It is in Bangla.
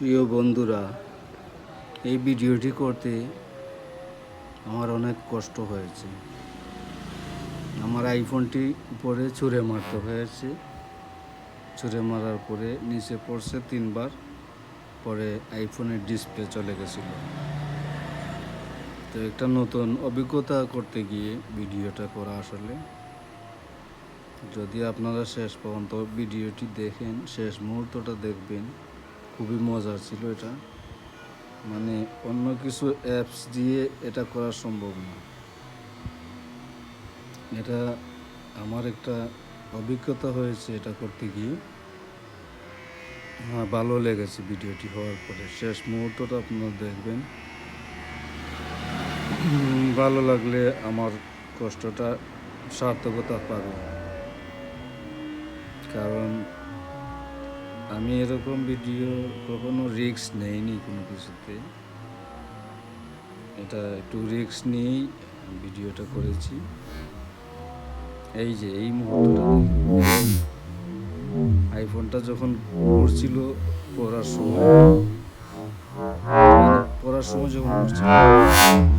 প্রিয় বন্ধুরা, এই ভিডিওটি করতে আমার অনেক কষ্ট হয়েছে। আমার আইফোনটি উপরে ছুঁড়ে মারতে হয়েছে। ছুঁড়ে মারার পরে নিচে পড়ছে তিনবার, পরে আইফোনের ডিসপ্লে চলে গেছিল। তো একটা নতুন অভিজ্ঞতা করতে গিয়ে ভিডিওটা করা আসলে। যদি আপনারা শেষ পর্যন্ত ভিডিওটি দেখেন, শেষ মুহূর্তটা দেখবেন খুবই মজার ছিল এটা। মানে অন্য কিছু অ্যাপস দিয়ে এটা করা সম্ভব না। এটা আমার একটা অভিজ্ঞতা হয়েছে এটা করতে গিয়ে। হ্যাঁ ভালো লেগেছে ভিডিওটি হওয়ার পরে। শেষ মুহূর্তটা আপনারা দেখবেন। ভালো লাগলে আমার কষ্টটা সার্থকতা পাবে কারণ আমি এরকম ভিডিও কখনো রিস্ক নেইনি কোনো কিছুতে। এটা একটু রিস্ক নিয়েই ভিডিওটা করেছি। এই যে, এই মুহূর্তটা আইফোনটা যখন পড়ছিল, পড়ার সময় পড়ার সময় যখন পড়ছিল